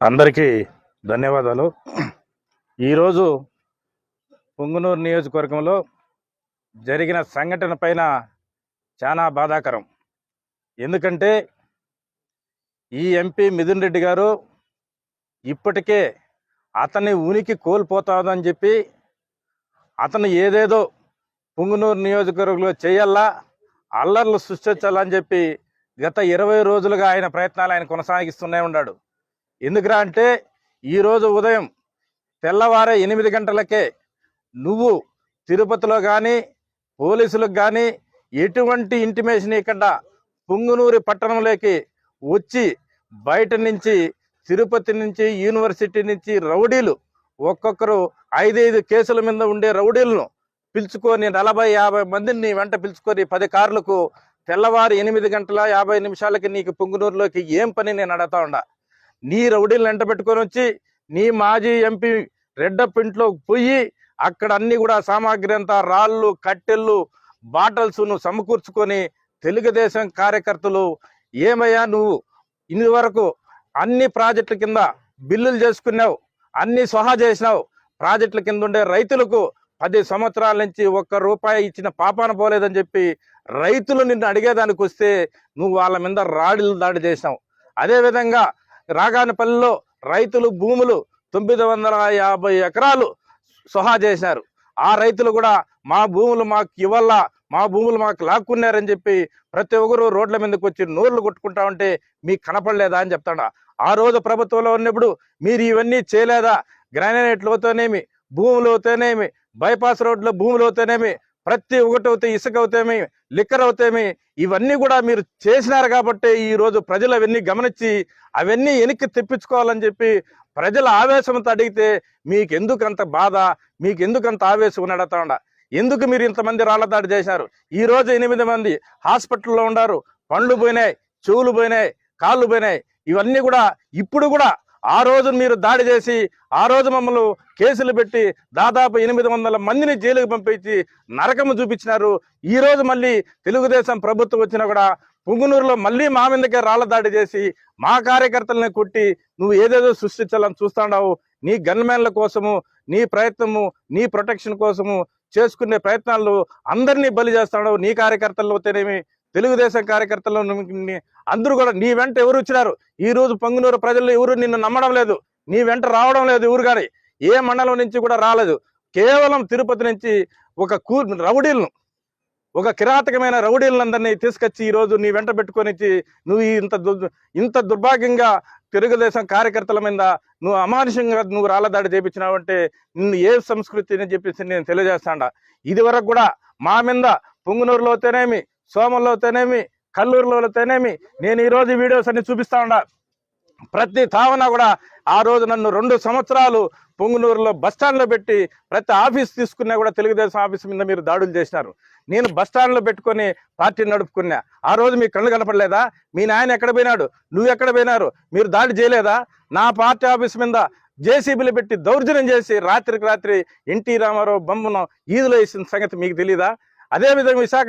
అందరికీ ధన్యవాదాలు. ఈరోజు పుంగునూరు నియోజకవర్గంలో జరిగిన సంఘటన పైన చాలా బాధాకరం. ఎందుకంటే ఈ ఎంపీ మిథున్ రెడ్డి గారు ఇప్పటికే అతని ఉనికి కోల్పోతాదని చెప్పి అతను ఏదేదో పుంగునూరు నియోజకవర్గంలో చేయాలా అల్లర్లు సృష్టించాలని చెప్పి గత ఇరవై రోజులుగా ఆయన ప్రయత్నాలు ఆయన కొనసాగిస్తూనే ఉన్నాడు. ఎందుకురా అంటే ఈరోజు ఉదయం తెల్లవారే ఎనిమిది గంటలకే నువ్వు తిరుపతిలో కానీ పోలీసులకు కానీ ఎటువంటి ఇంటిమేషన్ ఇక్కడ పుంగునూరి పట్టణంలోకి వచ్చి బయట నుంచి తిరుపతి నుంచి యూనివర్సిటీ నుంచి రౌడీలు ఒక్కొక్కరు ఐదైదు కేసుల మీద ఉండే రౌడీలను పిలుచుకొని నలభై యాభై మందిని నీ వెంట పిలుచుకొని పది కార్లకు తెల్లవారు ఎనిమిది గంటల యాభై నిమిషాలకి నీకు పుంగునూరులోకి ఏం పని నేను అడతా ఉండా? నీ రౌడీలను వెంట పెట్టుకొని వచ్చి నీ మాజీ ఎంపీ రెడ్డప్ప ఇంట్లోకి పోయి అక్కడ అన్ని కూడా సామాగ్రి అంతా రాళ్ళు కట్టెళ్ళు బాటల్స్ నువ్వు సమకూర్చుకొని తెలుగుదేశం కార్యకర్తలు ఏమయ్యా నువ్వు? ఇన్ని వరకు అన్ని ప్రాజెక్టుల కింద బిల్లులు చేసుకున్నావు అన్ని సహా చేసినావు. ప్రాజెక్టుల కింద ఉండే రైతులకు పది సంవత్సరాల నుంచి ఒక్క రూపాయి ఇచ్చిన పాపాన పోలేదని చెప్పి రైతులు నిన్ను అడిగేదానికి వస్తే నువ్వు వాళ్ళ మీద రాడిలు దాడి చేసినావు. అదేవిధంగా రాగానపల్లిలో రైతులు భూములు తొమ్మిది వందల యాభై ఎకరాలు సహా చేశారు. ఆ రైతులు కూడా మా భూములు మాకు ఇవ్వాల మా భూములు మాకు లాక్కున్నారని చెప్పి ప్రతి ఒక్కరు రోడ్ల మీదకి వచ్చి నోర్లు కొట్టుకుంటా ఉంటే మీకు కనపడలేదా అని చెప్తాడా. ఆ రోజు ప్రభుత్వంలో ఉన్నప్పుడు మీరు ఇవన్నీ చేయలేదా? గ్రానైట్లతోనేమి భూములతోనేమి బైపాస్ రోడ్ల భూములతోనేమి ప్రతి ఒకటి అవుతాయి ఇసుక అవుతేమి లిక్కర్ అవుతేమి ఇవన్నీ కూడా మీరు చేసినారు కాబట్టి ఈరోజు ప్రజలు అవన్నీ గమనించి అవన్నీ వెనక్కి తెప్పించుకోవాలని చెప్పి ప్రజల ఆవేశంతో అడిగితే మీకు ఎందుకు అంత బాధ మీకు ఎందుకు అంత ఆవేశం అని అడతా ఉండ ఎందుకు మీరు ఇంతమంది రాళ్ళ దాడి చేశారు ఈ రోజు ఎనిమిది మంది హాస్పిటల్లో ఉన్నారు. పండ్లు పోయినాయి చెవులు పోయినాయి కాళ్ళు పోయినాయి. ఇవన్నీ కూడా ఇప్పుడు కూడా ఆ రోజు మీరు దాడి చేసి ఆ రోజు మమ్మల్ని కేసులు పెట్టి దాదాపు ఎనిమిది వందల మందిని జైలుకు పంపించి నరకము చూపించినారు. ఈ రోజు మళ్ళీ తెలుగుదేశం ప్రభుత్వం వచ్చినా కూడా పుంగునూరులో మళ్ళీ మా మీదకే రాళ్ళ దాడి చేసి మా కార్యకర్తలని కొట్టి నువ్వు ఏదేదో సృష్టించాలని చూస్తాడావు. నీ గన్మెన్ల కోసము నీ ప్రయత్నము నీ ప్రొటెక్షన్ కోసము చేసుకునే ప్రయత్నాలు అందరినీ బలి చేస్తాడు నీ కార్యకర్తలు అవుతేనేమి తెలుగుదేశం కార్యకర్తలు అందరూ కూడా నీ వెంట ఎవరు వచ్చినారు? ఈ రోజు పొంగునూరు ప్రజలు ఎవరు నిన్ను నమ్మడం లేదు. నీ వెంట రావడం లేదు ఎవరు కానీ ఏ మండలం నుంచి కూడా రాలేదు. కేవలం తిరుపతి నుంచి ఒక కూ రౌడీలను ఒక కిరాతకమైన రౌడీలందరినీ తీసుకొచ్చి ఈ రోజు నీ వెంట పెట్టుకొని నువ్వు ఇంత ఇంత దుర్భాగ్యంగా తెలుగుదేశం కార్యకర్తల మీద నువ్వు అమానుషంగా నువ్వు రాళ్ళదాడి చేపించినావంటే నిన్ను ఏ సంస్కృతి అని చెప్పేసి నేను తెలియజేస్తాడా. ఇది వరకు కూడా మా మీద పొంగునూరులో అయితేనేమి సోమల్లోతోనేమి కల్లూరులోతోనేమి నేను ఈరోజు వీడియోస్ అన్ని చూపిస్తా ఉండ. ప్రతి తావన కూడా ఆ రోజు నన్ను రెండు సంవత్సరాలు పొంగునూరులో బస్టాండ్లో పెట్టి ప్రతి ఆఫీస్ తీసుకున్నా కూడా తెలుగుదేశం ఆఫీస్ మీద మీరు దాడులు చేసినారు. నేను బస్టాండ్లో పెట్టుకొని పార్టీ నడుపుకున్నా. ఆ రోజు మీ కళ్ళు కనపడలేదా? మీ నాయన ఎక్కడ పోయినాడు? నువ్వు ఎక్కడ పోయినారు? మీరు దాడి చేయలేదా? నా పార్టీ ఆఫీస్ మీద జేసీబీలు పెట్టి దౌర్జన్యం చేసి రాత్రికి రాత్రి ఎన్టీ రామారావు బొమ్మను ఈదులో వేసిన సంగతి మీకు తెలీదా? అదేవిధంగా విశాఖ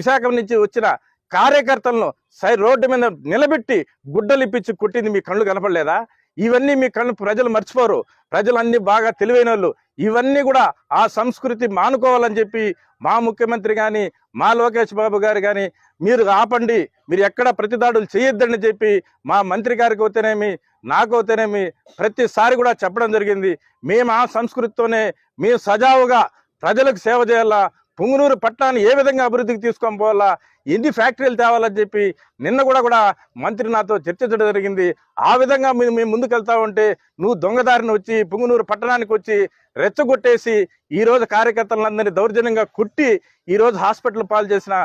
విశాఖ నుంచి వచ్చిన కార్యకర్తలను సై రోడ్డు మీద నిలబెట్టి గుడ్డలు ఇప్పించి కొట్టింది మీ కళ్ళు కనపడలేదా? ఇవన్నీ మీ కళ్ళు ప్రజలు మర్చిపోరు. ప్రజలు అన్ని బాగా తెలివైన వాళ్ళు ఇవన్నీ కూడా ఆ సంస్కృతి మానుకోవాలని చెప్పి మా ముఖ్యమంత్రి కానీ మా లోకేష్ బాబు గారు కానీ మీరు ఆపండి. మీరు ఎక్కడ ప్రతిదాడులు చేయొద్దని చెప్పి మా మంత్రి గారికి అయితేనేమి నాకైతేనేమి ప్రతిసారి కూడా చెప్పడం జరిగింది. మేము ఆ సంస్కృతితోనే మేము సజావుగా ప్రజలకు సేవ చేయాలా? పుంగునూరు పట్టణాన్ని ఏ విధంగా అభివృద్ధికి తీసుకొని పోవాలా? ఎన్ని ఫ్యాక్టరీలు తేవాలని చెప్పి నిన్న కూడా కూడా మంత్రి నాతో చర్చించడం జరిగింది. ఆ విధంగా మేము మేము ముందుకెళ్తా ఉంటే నువ్వు దొంగదారిని వచ్చి పుంగునూరు పట్టణానికి వచ్చి రెచ్చగొట్టేసి ఈరోజు కార్యకర్తలందరినీ దౌర్జన్యంగా కుట్టి ఈరోజు హాస్పిటల్ పాలు చేసిన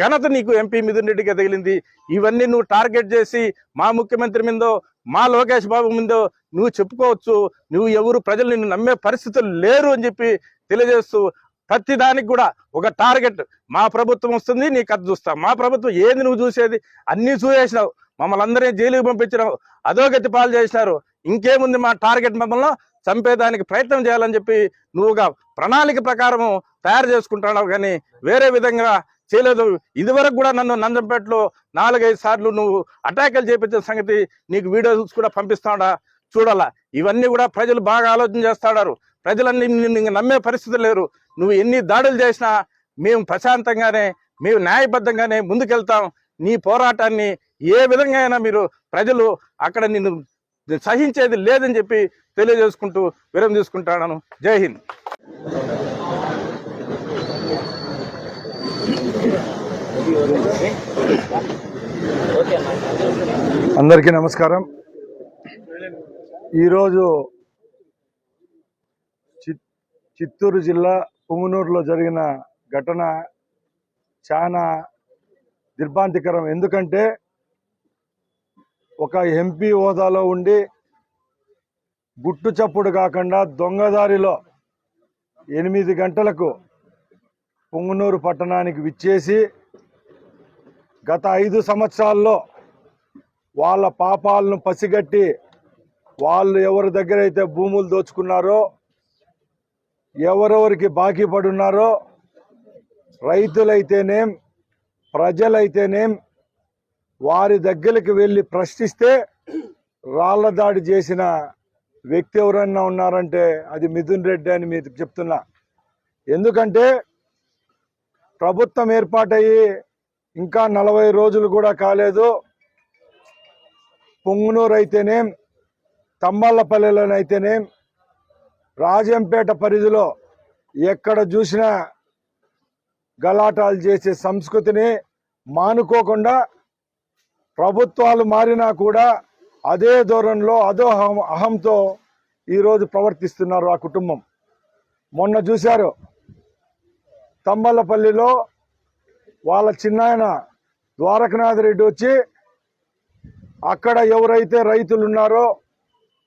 ఘనత నీకు ఎంపీ మిథున్ రెడ్డికి తగిలింది. ఇవన్నీ నువ్వు టార్గెట్ చేసి మా ముఖ్యమంత్రి మీదో మా లోకేష్ బాబు ముందో నువ్వు చెప్పుకోవచ్చు. నువ్వు ఎవరు ప్రజలు నిన్ను నమ్మే పరిస్థితులు లేరు అని చెప్పి తెలియజేస్తూ ప్రతి దానికి కూడా ఒక టార్గెట్. మా ప్రభుత్వం వస్తుంది నీ కథ చూస్తా. మా ప్రభుత్వం ఏది నువ్వు చూసేది? అన్నీ చూసేసినావు. మమ్మల్ని అందరినీ జైలుకి పంపించినావు. అధోగతి పాలు చేసినారు. ఇంకేముంది మా టార్గెట్ మమ్మల్ని? చంపేదానికి ప్రయత్నం చేయాలని చెప్పి నువ్వుగా ప్రణాళిక ప్రకారము తయారు చేసుకుంటున్నావు కానీ వేరే విధంగా చేయలేదు. ఇదివరకు కూడా నన్ను నందంపేటలో నాలుగైదు సార్లు నువ్వు అటాకులు చేపించిన సంగతి నీకు వీడియోస్ కూడా పంపిస్తాడా? చూడాలా. ఇవన్నీ కూడా ప్రజలు బాగా ఆలోచన చేస్తాడారు ప్రజలన్నీ నిన్ను నమ్మే పరిస్థితి లేరు. నువ్వు ఎన్ని దాడులు చేసినా మేము ప్రశాంతంగానే మేము న్యాయబద్ధంగానే ముందుకెళ్తాం. నీ పోరాటాన్ని ఏ విధంగా అయినా మీరు ప్రజలు అక్కడ నిన్ను సహించేది లేదని చెప్పి తెలియజేసుకుంటూ విరం తీసుకుంటాను జై హింద్. అందరికీ నమస్కారం. ఈరోజు చిత్తూరు జిల్లా పుంగనూరులో జరిగిన ఘటన చాలా దిర్భాంతికరం. ఎందుకంటే ఒక ఎంపీ హోదాలో ఉండి గుట్టు చప్పుడు కాకుండా దొంగదారిలో ఎనిమిది గంటలకు పుంగనూరు పట్టణానికి విచ్చేసి గత ఐదు సంవత్సరాల్లో వాళ్ళ పాపాలను పసిగట్టి వాళ్ళు ఎవరి దగ్గర అయితే భూములు దోచుకున్నారో ఎవరెవరికి బాకీ పడి ఉన్నారో రైతులైతేనేం ప్రజలైతేనేం వారి దగ్గరికి వెళ్ళి ప్రశ్నిస్తే రాళ్ళ దాడి చేసిన వ్యక్తి ఎవరన్నా ఉన్నారంటే అది మిథున్ రెడ్డి అని మీకు చెప్తున్నా. ఎందుకంటే ప్రభుత్వం ఏర్పాటయ్యి ఇంకా నలభై రోజులు కూడా కాలేదు. పొంగునూరు అయితేనేం తమ్మల్లపల్లెలోనైతేనేం రాజంపేట పరిధిలో ఎక్కడ చూసినా గలాటాలు చేసే సంస్కృతిని మానుకోకుండా ప్రభుత్వాలు మారినా కూడా అదే ధోరణిలో అదో అహం అహంతో ఈరోజు ప్రవర్తిస్తున్నారు ఆ కుటుంబం. మొన్న చూశారు తంబలపల్లిలో వాళ్ళ చిన్నాయన ద్వారకనాథ్ రెడ్డి వచ్చి అక్కడ ఎవరైతే రైతులు ఉన్నారో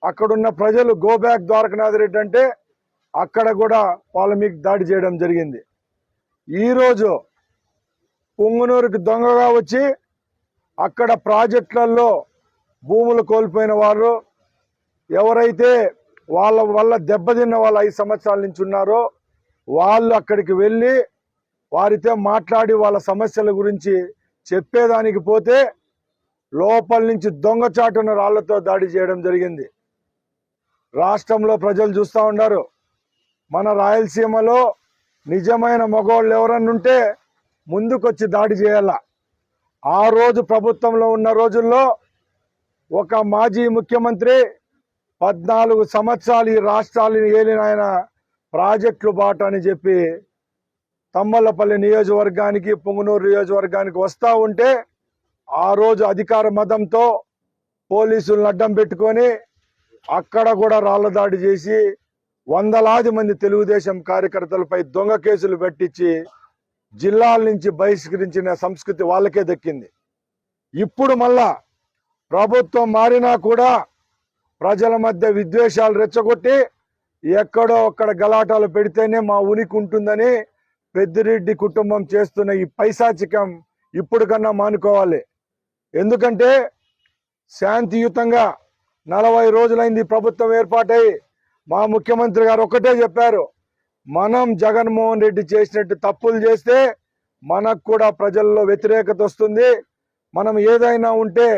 అక్కడున్న ప్రజలు గో బ్యాక్ ద్వారకనాథ్ రెడ్డి అంటే అక్కడ కూడా వాళ్ళ మీకు దాడి చేయడం జరిగింది. ఈరోజు పుంగునూరుకి దొంగగా వచ్చి అక్కడ ప్రాజెక్టులలో భూములు కోల్పోయిన వారు ఎవరైతే వాళ్ళ వల్ల దెబ్బతిన్న వాళ్ళు ఐదు సంవత్సరాల నుంచి ఉన్నారో వాళ్ళు అక్కడికి వెళ్ళి వారితో మాట్లాడి వాళ్ళ సమస్యల గురించి చెప్పేదానికి పోతే లోపల నుంచి దొంగచాటున రాళ్ళతో దాడి చేయడం జరిగింది. రాష్ట్రంలో ప్రజలు చూస్తూ ఉన్నారు. మన రాయలసీమలో నిజమైన మగవాళ్ళు ఎవరన్నా ఉంటే ముందుకొచ్చి దాడి చేయాల? ఆ రోజు ప్రభుత్వంలో ఉన్న రోజుల్లో ఒక మాజీ ముఖ్యమంత్రి పద్నాలుగు సంవత్సరాలు ఈ రాష్ట్రాలను ఏలిన ఆయన ప్రాజెక్టులు బాట అని చెప్పి తమ్మలపల్లి నియోజకవర్గానికి పొంగునూరు నియోజకవర్గానికి వస్తూ ఉంటే ఆ రోజు అధికార మదంతో పోలీసులను అడ్డం పెట్టుకొని అక్కడ కూడా రాళ్ళ దాడి చేసి వందలాది మంది తెలుగుదేశం కార్యకర్తలపై దొంగ కేసులు పెట్టించి జిల్లాల నుంచి బహిష్కరించిన సంస్కృతి వాళ్ళకే దక్కింది. ఇప్పుడు మళ్ళా ప్రభుత్వం మారినా కూడా ప్రజల మధ్య విద్వేషాలు రెచ్చగొట్టి ఎక్కడో అక్కడ గలాటాలు పెడితేనే మా ఉనికి ఉంటుందని పెద్దిరెడ్డి కుటుంబం చేస్తున్న ఈ పైశాచికం ఇప్పుడు కన్నా మానుకోవాలి. ఎందుకంటే శాంతియుతంగా నలభై రోజులైంది ప్రభుత్వం ఏర్పాటై మా ముఖ్యమంత్రి గారు ఒక్కటే చెప్పారు మనం జగన్మోహన్ రెడ్డి చేసినట్టు తప్పులు చేస్తే మనకు కూడా ప్రజల్లో వ్యతిరేకత వస్తుంది. మనం ఏదైనా ఉంటే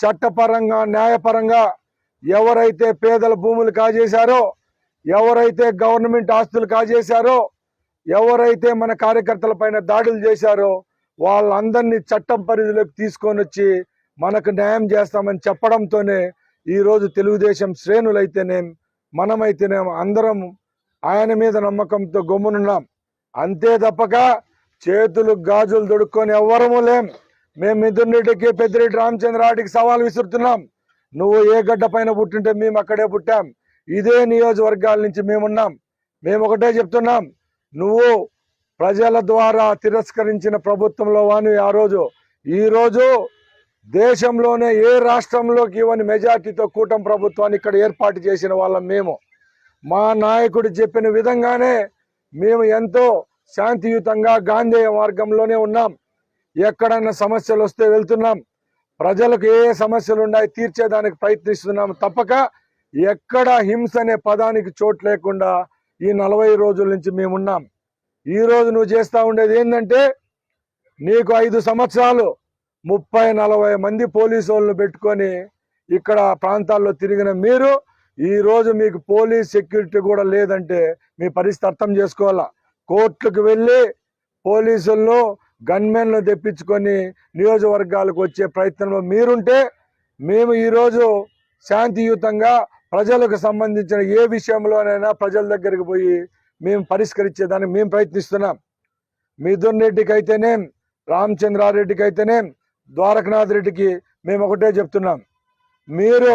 చట్టపరంగా న్యాయపరంగా ఎవరైతే పేదల భూములు కాజేశారో ఎవరైతే గవర్నమెంట్ ఆస్తులు కాజేశారో ఎవరైతే మన కార్యకర్తల పైన దాడులు చేశారో వాళ్ళందరినీ చట్టం పరిధిలోకి తీసుకొని వచ్చి మనకు న్యాయం చేస్తామని చెప్పడంతోనే ఈరోజు తెలుగుదేశం శ్రేణులైతేనేం మనమైతేనేం అందరం ఆయన మీద నమ్మకంతో గమ్మునున్నాం. అంతే తప్పక చేతులు గాజులు దొడుక్కొని ఎవ్వరము లేం. మేము మిథున్రెడ్డికి పెద్దిరెడ్డి రామచంద్రారెడ్డికి సవాల్ విసురుతున్నాం. నువ్వు ఏ గడ్డ పైన పుట్టింటే మేము అక్కడే పుట్టాం. ఇదే నియోజకవర్గాల నుంచి మేమున్నాం. మేము ఒకటే చెప్తున్నాం. నువ్వు ప్రజల ద్వారా తిరస్కరించిన ప్రభుత్వంలో వాని ఆ రోజు. ఈరోజు దేశంలోనే ఏ రాష్ట్రంలోకి ఇవ్వని మెజార్టీతో కూటమి ప్రభుత్వాన్ని ఇక్కడ ఏర్పాటు చేసిన వాళ్ళం మేము. మా నాయకుడు చెప్పిన విధంగానే మేము ఎంతో శాంతియుతంగా గాంధేయ మార్గంలోనే ఉన్నాం. ఎక్కడన్నా సమస్యలు వస్తే వెళ్తున్నాం. ప్రజలకు ఏ సమస్యలు ఉన్నాయి తీర్చేదానికి ప్రయత్నిస్తున్నాం తప్పక. ఎక్కడ హింస అనే పదానికి చోటు లేకుండా ఈ నలభై రోజుల నుంచి మేమున్నాం ఈ రోజు నువ్వు చేస్తూ ఉండేది ఏంటంటే నీకు ఐదు సంవత్సరాలు ముప్పై నలభై మంది పోలీసు వాళ్ళని పెట్టుకొని ఇక్కడ ప్రాంతాల్లో తిరిగిన మీరు ఈరోజు మీకు పోలీస్ సెక్యూరిటీ కూడా లేదంటే మీ పరిస్థితి అర్థం చేసుకోవాలా? కోర్టులకు వెళ్ళి పోలీసులను గన్మెన్లు తెప్పించుకొని నియోజకవర్గాలకు వచ్చే ప్రయత్నంలో మీరుంటే మేము ఈరోజు శాంతియుతంగా ప్రజలకు సంబంధించిన ఏ విషయంలోనైనా ప్రజల దగ్గరికి పోయి మేము పరిష్కరించేదానికి మేము ప్రయత్నిస్తున్నాం. మిథున్ రెడ్డికి అయితేనేం రామచంద్రారెడ్డికి అయితేనేం ద్వారకనాథ్ రెడ్డికి మేము ఒకటే చెప్తున్నాం. మీరు